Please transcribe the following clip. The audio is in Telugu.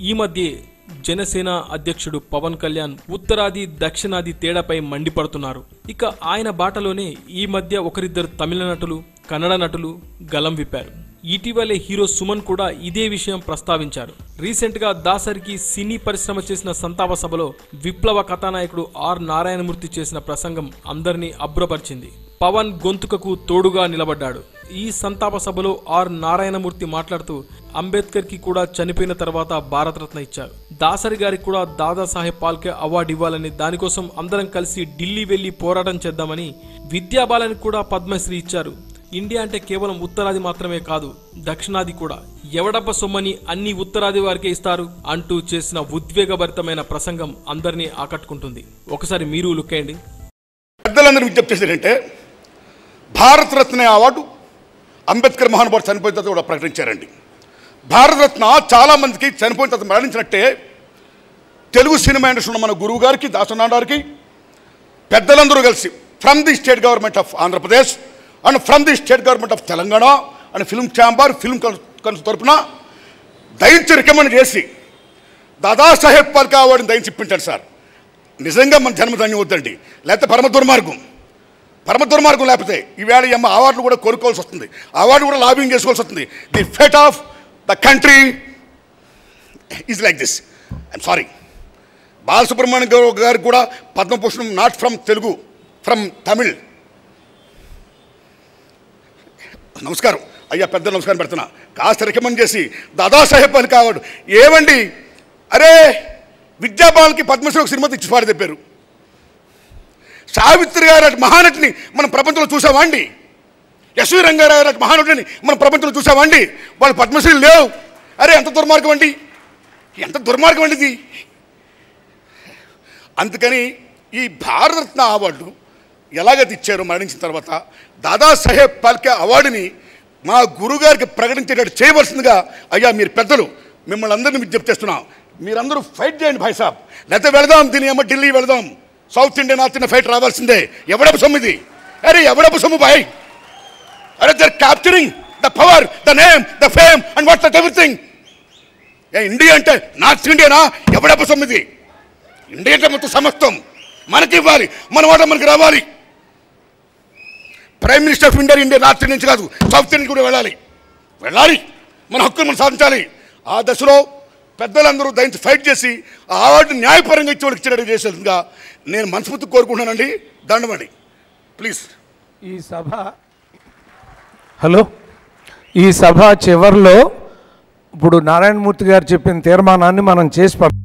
ఈ మధ్య జనసేన అధ్యక్షుడు పవన్ కళ్యాణ్ ఉత్తరాది దక్షిణాది తేడాపై మండిపడుతున్నారు. ఇక ఆయన బాటలోనే ఈ మధ్య ఒకరిద్దరు తమిళ నటులు కన్నడ నటులు గలం విప్పారు. ఇటీవలే హీరో సుమన్ కూడా ఇదే విషయం ప్రస్తావించారు. రీసెంట్గా దాసరికి సినీ పరిశ్రమ చేసిన సంతాప సభలో విప్లవ కథానాయకుడు ఆర్ నారాయణమూర్తి చేసిన ప్రసంగం అందరినీ అబ్రపరిచింది పవన్ గొంతుకకు తోడుగా నిలబడ్డాడు. ఈ సంతాప సభలో ఆర్ నారాయణమూర్తి మాట్లాడుతూ అంబేద్కర్కి కూడా చనిపోయిన తర్వాత భారతరత్న ఇచ్చారు. దాసరి గారికి కూడా దాదాసాహెబ్ పాల్కే అవార్డు ఇవ్వాలని దానికోసం అందరం కలిసి ఢిల్లీ వెళ్ళి పోరాటం చేద్దామని విద్యాబాలని కూడా పద్మశ్రీ ఇచ్చారు. ఇండియా అంటే కేవలం ఉత్తరాది మాత్రమే కాదు దక్షిణాది కూడా. ఎవడబ్బ సొమ్మని అన్ని ఉత్తరాది వారికే ఇస్తారు అంటూ చేసిన ఉద్వేగభరితమైన ప్రసంగం అందరినీ ఆకట్టుకుంటుంది. ఒకసారి మీరు లుక్కేయండి పెద్దలందరూ విజ్ఞప్తి చేశారంటే భారతరత్న అవార్డు అంబేద్కర్ మహానుభావుడు చనిపోయిన తర్వాత కూడా ప్రకటించారండి. భారతరత్న చాలామందికి చనిపోయిన తర్వాత మరణించినట్టే తెలుగు సినిమా ఇండస్ట్రీ ఉన్న మన గురువు గారికి దాసనాథ్ గారికి పెద్దలందరూ కలిసి from the state government of Andhra Pradesh and from the state government of Telangana and film chamber film కన్స్ తరఫున దయించి రికమెండ్ చేసి దాదాసాహెబ్ పాల్కే అవార్డుని దయించి ఇప్పించాడు సార్. నిజంగా మన జన్మధన్యం వద్దండి లేకపోతే పరమ దుర్మార్గం. పరమ దుర్మార్గం లేకపోతే ఈవేళ ఈ అమ్మ అవార్డులు కూడా కోరుకోవాల్సి వస్తుంది. అవార్డు కూడా లాబింగ్ చేసుకోవాల్సి వస్తుంది. The fate of the country is like this I'm sorry Balasubrahmanyam garu గారికి కూడా పద్మభూషణం not from Telugu from Tamil నమస్కారం. అయ్యా పెద్ద నమస్కారం పెడుతున్నా. కాస్త రికమెండ్ చేసి దాదాసాహెబ్ అని కావాడు. ఏమండి? అరే విద్యాబాలకి పద్మశ్రీ ఒక సినిమా ఇచ్చి పాడి తెప్పారు. సావిత్రి గారు అటు మహానటిని మనం ప్రపంచంలో చూసామండి యశ్వీ రంగారావు గారు మహానటిని మనం ప్రపంచంలో చూసామండి వాళ్ళు పద్మశ్రీలు లేవు. అరే ఎంత దుర్మార్గం అండి? ఎంత దుర్మార్గం అండి ఇది? అందుకని ఈ భారతరత్న అవార్డు ఎలాగైతే ఇచ్చారో మరణించిన తర్వాత దాదాసాహెబ్ పాల్కే అవార్డుని మా గురుగారికి ప్రకటించేటట్టు చేయవలసిందిగా అయ్యా మీరు పెద్దలు మిమ్మల్ని అందరినీ విజ్ఞప్తి చేస్తున్నాం. మీరందరూ ఫైట్ చేయండి భాయ్ సాబ్. లేకపోతే వెళదాం దీని ఏమో ఢిల్లీ వెళదాం. South Indian north Indian fight రావాల్సిందే. ఎవడపు సొమ్ము ఇది? అరే ఎవడపు సొమ్ము భాయ్? అరే there capturing the power the name the fame and what that everything A India అంటే నార్త్ ఇండియానా? ఎవడపు సొమ్ము ఇది? ఇండియా అంటే మొత్తం సమస్తం. మనకి ఇవ్వాలి మన వాట మనకి రావాలి. Prime minister of India India north నుంచి కాదు సౌత్ నుంచి కూడా వెళ్ళాలి. వెళ్ళాలి. మన హక్కును మనం సాధించాలి. ఆ దశలో పెద్దలందరూ దయించి ఫైట్ చేసి ఆ అవార్డు న్యాయపరంగా ఇచ్చి వాళ్ళకి ఇచ్చేటట్టు చేసేదిగా నేను మనస్ఫూర్తి కోరుకుంటున్నానండి. దండమండి ప్లీజ్ ఈ సభ హలో? ఈ సభ చివరిలో ఇప్పుడు నారాయణమూర్తి గారు చెప్పిన తీర్మానాన్ని మనం చేసి పడతాం